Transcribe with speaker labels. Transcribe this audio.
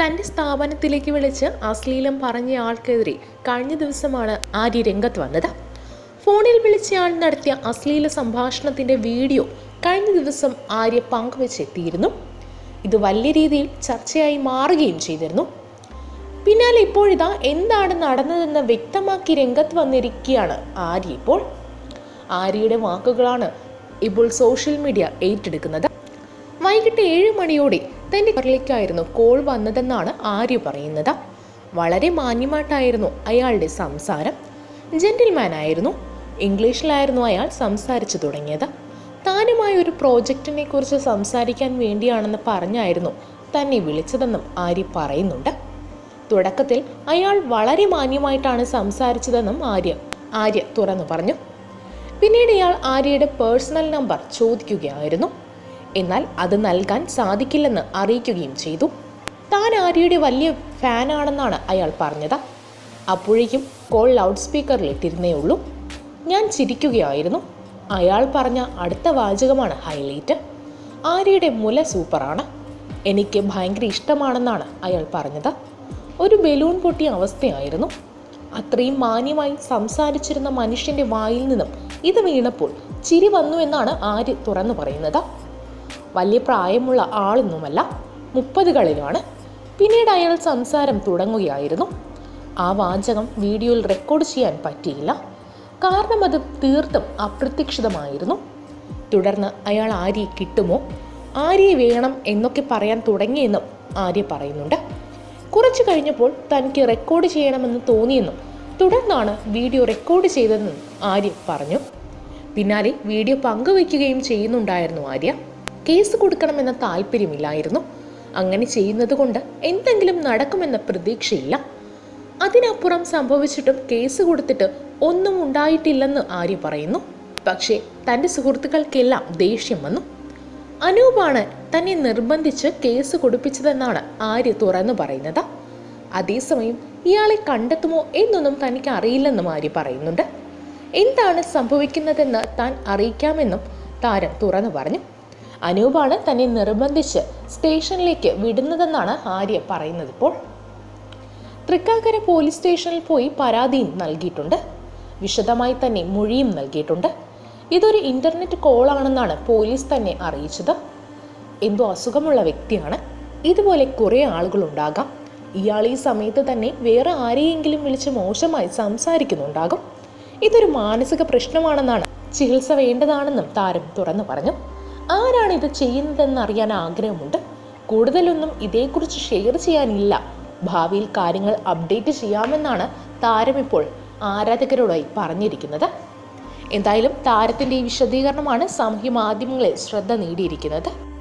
Speaker 1: തന്റെ സ്ഥാപനത്തിലേക്ക് വിളിച്ച് അശ്ലീലം പറഞ്ഞ ആൾക്കെതിരെ കഴിഞ്ഞ ദിവസമാണ് ആര്യ രംഗത്ത് വന്നത്. ഫോണിൽ വിളിച്ചയാൾ നടത്തിയ അശ്ലീല സംഭാഷണത്തിന്റെ വീഡിയോ കഴിഞ്ഞ ദിവസം ആര്യ പങ്കുവച്ചെത്തിയിരുന്നു. ഇത് വലിയ രീതിയിൽ ചർച്ചയായി മാറുകയും ചെയ്തിരുന്നു. പിന്നാലെ ഇപ്പോഴിതാ എന്താണ് നടന്നതെന്ന് വ്യക്തമാക്കി രംഗത്ത് വന്നിരിക്കുകയാണ് ആര്യ ഇപ്പോൾ. ആര്യയുടെ വാക്കുകളാണ് ഇപ്പോൾ സോഷ്യൽ മീഡിയ ഏറ്റെടുക്കുന്നത്. വൈകിട്ട് ഏഴ് മണിയോടെ തന്റെ കറിലേക്കായിരുന്നു കോൾ വന്നതെന്നാണ് ആര്യ പറയുന്നത്. വളരെ മാന്യമായിട്ടായിരുന്നു അയാളുടെ സംസാരം. ജെന്റിൽമാൻ ആയിരുന്നു ഇംഗ്ലീഷിലായിരുന്നു അയാൾ സംസാരിച്ചു തുടങ്ങിയത്. താനുമായ ഒരു പ്രോജക്റ്റിനെ കുറിച്ച് സംസാരിക്കാൻ വേണ്ടിയാണെന്ന് പറഞ്ഞായിരുന്നു തന്നെ വിളിച്ചതെന്നും ആര്യ പറയുന്നുണ്ട്. തുടക്കത്തിൽ അയാൾ വളരെ മാന്യമായിട്ടാണ് സംസാരിച്ചതെന്നും ആര്യ ആര്യ തുറന്നു പറഞ്ഞു. പിന്നീട് ഇയാൾ ആര്യയുടെ പേഴ്സണൽ നമ്പർ ചോദിക്കുകയായിരുന്നു. എന്നാൽ അത് നൽകാൻ സാധിക്കില്ലെന്ന് അറിയിക്കുകയും ചെയ്തു. താൻ ആര്യയുടെ വലിയ ഫാനാണെന്നാണ് അയാൾ പറഞ്ഞത്. അപ്പോഴേക്കും കോൾ ലൗഡ് സ്പീക്കറിലിട്ടിരുന്നേ ഉള്ളൂ ഞാൻ ചിരിക്കുകയായിരുന്നു. അയാൾ പറഞ്ഞ അടുത്ത വാചകമാണ് ഹൈലൈറ്റ്. ആര്യയുടെ മുല സൂപ്പറാണ്. എനിക്ക് ഭയങ്കര ഇഷ്ടമാണെന്നാണ് അയാൾ പറഞ്ഞത്. ഒരു ബലൂൺ പൊട്ടിയ അവസ്ഥയായിരുന്നു. അത്രയും മാന്യമായി സംസാരിച്ചിരുന്ന മനുഷ്യന്റെ വായിൽ നിന്നും ഇത് വീണപ്പോൾ ചിരി വന്നു എന്നാണ് ആര്യ തുറന്നു പറയുന്നത്. വലിയ പ്രായമുള്ള ആളൊന്നുമല്ല മുപ്പതുകളിലാണ് പിന്നീട് അയാൾ സംസാരം തുടങ്ങുകയായിരുന്നു. ആ വാചകം വീഡിയോയിൽ റെക്കോർഡ് ചെയ്യാൻ പറ്റിയില്ല. കാരണം അത് തീർത്തും അപ്രത്യക്ഷിതമായിരുന്നു. തുടർന്ന് അയാൾ ആര്യയെ കിട്ടുമോ ആര്യയെ വേണം എന്നൊക്കെ പറയാൻ തുടങ്ങിയെന്നും ആര്യ പറയുന്നുണ്ട്. കുറച്ചു കഴിഞ്ഞപ്പോൾ തനിക്ക് റെക്കോർഡ് ചെയ്യണമെന്ന് തോന്നിയെന്നും തുടർന്നാണ് വീഡിയോ റെക്കോർഡ് ചെയ്തതെന്നും ആര്യ പറഞ്ഞു. പിന്നാലെ വീഡിയോ പങ്കുവയ്ക്കുകയും ചെയ്യുന്നുണ്ടായിരുന്നു ആര്യ. കേസ് കൊടുക്കണമെന്ന താല്പര്യമില്ലായിരുന്നു. അങ്ങനെ ചെയ്യുന്നത് കൊണ്ട് എന്തെങ്കിലും നടക്കുമെന്ന പ്രതീക്ഷയില്ല. അതിനപ്പുറം സംഭവിച്ചിട്ടും കേസ് കൊടുത്തിട്ട് ഒന്നും ഉണ്ടായിട്ടില്ലെന്ന് ആര്യ പറയുന്നു. പക്ഷേ തന്റെ സുഹൃത്തുക്കൾക്കെല്ലാം ദേഷ്യം വന്നു. അനൂപാണ് തന്നെ നിർബന്ധിച്ച് കേസ് കൊടുപ്പിച്ചതെന്നാണ് ആര്യ തുറന്നു പറയുന്നത്. അതേസമയം ഇയാളെ കണ്ടെത്തുമോ എന്നൊന്നും തനിക്ക് അറിയില്ലെന്നും ആര്യ പറയുന്നുണ്ട്. എന്താണ് സംഭവിക്കുന്നതെന്ന് താൻ അറിയിക്കാമെന്നും താരം തുറന്നു പറഞ്ഞു. അനൂപാണ് തന്നെ നിർബന്ധിച്ച് സ്റ്റേഷനിലേക്ക് വിടുന്നതെന്നാണ് ആര്യ പറയുന്നത് ഇപ്പോൾ. തൃക്കാക്കര പോലീസ് സ്റ്റേഷനിൽ പോയി പരാതിയും നൽകിയിട്ടുണ്ട്. വിശദമായി തന്നെ മൊഴിയും നൽകിയിട്ടുണ്ട്. ഇതൊരു ഇന്റർനെറ്റ് കോളാണെന്നാണ് പോലീസ് തന്നെ അറിയിച്ചത്. എന്തോ അസുഖമുള്ള വ്യക്തിയാണ്. ഇതുപോലെ കുറേ ആളുകളുണ്ടാകാം. ഇയാൾ ഈ സമയത്ത് തന്നെ വേറെ ആരെയെങ്കിലും വിളിച്ച് മോശമായി സംസാരിക്കുന്നുണ്ടാകും. ഇതൊരു മാനസിക പ്രശ്നമാണെന്നാണ് ചികിത്സ വേണ്ടതാണെന്നും താരം തുറന്നു പറഞ്ഞു. ആരാണ് ഇത് ചെയ്യുന്നതെന്ന് അറിയാൻ ആഗ്രഹമുണ്ട്. കൂടുതലൊന്നും ഇതേക്കുറിച്ച് ഷെയർ ചെയ്യാനില്ല. ഭാവിയിൽ കാര്യങ്ങൾ അപ്ഡേറ്റ് ചെയ്യാമെന്നാണ് താരം ഇപ്പോൾ ആരാധകരോടായി പറഞ്ഞിരിക്കുന്നത്. എന്തായാലും താരത്തിന്റെ ഈ വിശദീകരണമാണ് സാമൂഹ്യ മാധ്യമങ്ങളിൽ ശ്രദ്ധ നേടിയിരിക്കുന്നത്.